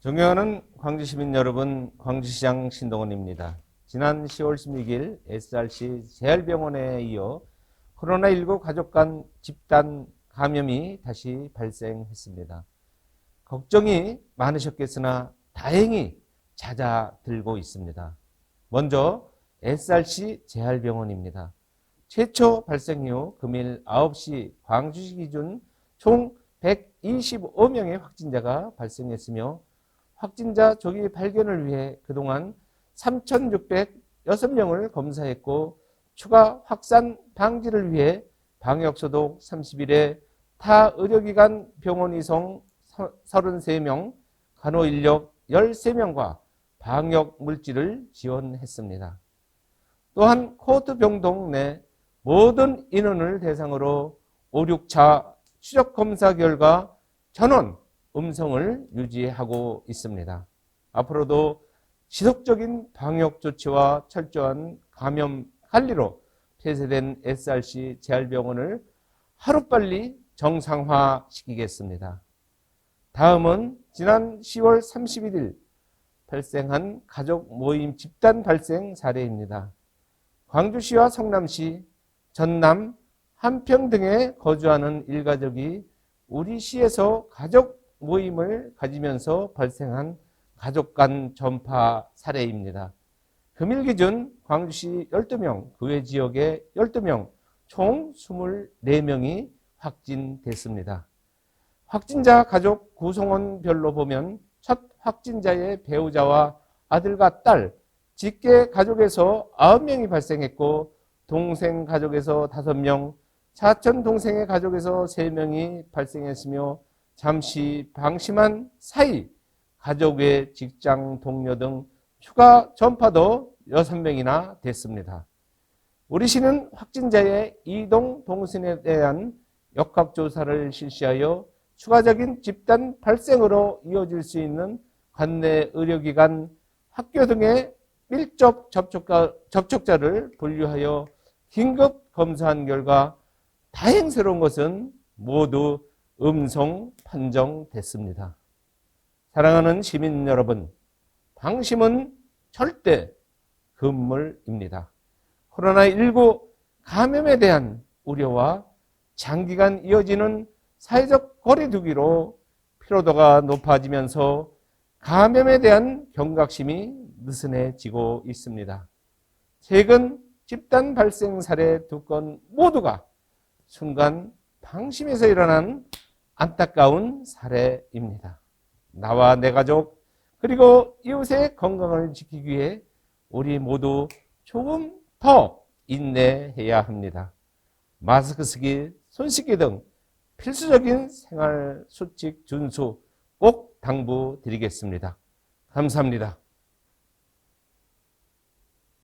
존경하는 광주시민 여러분, 광주시장 신동원입니다. 지난 10월 16일 SRC 재활병원에 이어 코로나19 가족 간 집단 감염이 다시 발생했습니다. 걱정이 많으셨겠으나 다행히 잦아들고 있습니다. 먼저 SRC 재활병원입니다. 최초 발생 이후 금일 9시 광주시 기준 총 125명의 확진자가 발생했으며 확진자 조기 발견을 위해 그동안 3,606명을 검사했고 추가 확산 방지를 위해 방역소독 30일에 타 의료기관 병원 이송 33명, 간호인력 13명과 방역 물질을 지원했습니다. 또한 코트 병동 내 모든 인원을 대상으로 5, 6차 추적 검사 결과 전원 음성을 유지하고 있습니다. 앞으로도 지속적인 방역 조치와 철저한 감염 관리로 폐쇄된 SRC 재활병원을 하루빨리 정상화시키겠습니다. 다음은 지난 10월 31일 발생한 가족 모임 집단 발생 사례입니다. 광주시와 성남시, 전남, 한평 등에 거주하는 일가족이 우리 시에서 가족 모임을 가지면서 발생한 가족 간 전파 사례입니다. 금일 기준 광주시 12명, 그 외 지역에 12명, 총 24명이 확진됐습니다. 확진자 가족 구성원별로 보면 첫 확진자의 배우자와 아들과 딸, 직계 가족에서 9명이 발생했고 동생 가족에서 5명, 사촌 동생의 가족에서 3명이 발생했으며 잠시 방심한 사이 가족의 직장 동료 등 추가 전파도 6명이나 됐습니다. 우리 시는 확진자의 이동 동선에 대한 역학조사를 실시하여 추가적인 집단 발생으로 이어질 수 있는 관내 의료기관, 학교 등의 밀접 접촉자, 접촉자를 분류하여 긴급 검사한 결과 다행스러운 것은 모두 음성 판정됐습니다. 사랑하는 시민 여러분, 방심은 절대 금물입니다. 코로나19 감염에 대한 우려와 장기간 이어지는 사회적 거리두기로 피로도가 높아지면서 감염에 대한 경각심이 느슨해지고 있습니다. 최근 집단 발생 사례 두 건 모두가 순간 방심에서 일어난 안타까운 사례입니다. 나와 내 가족 그리고 이웃의 건강을 지키기 위해 우리 모두 조금 더 인내해야 합니다. 마스크 쓰기, 손 씻기 등 필수적인 생활 수칙 준수 꼭 당부드리겠습니다. 감사합니다.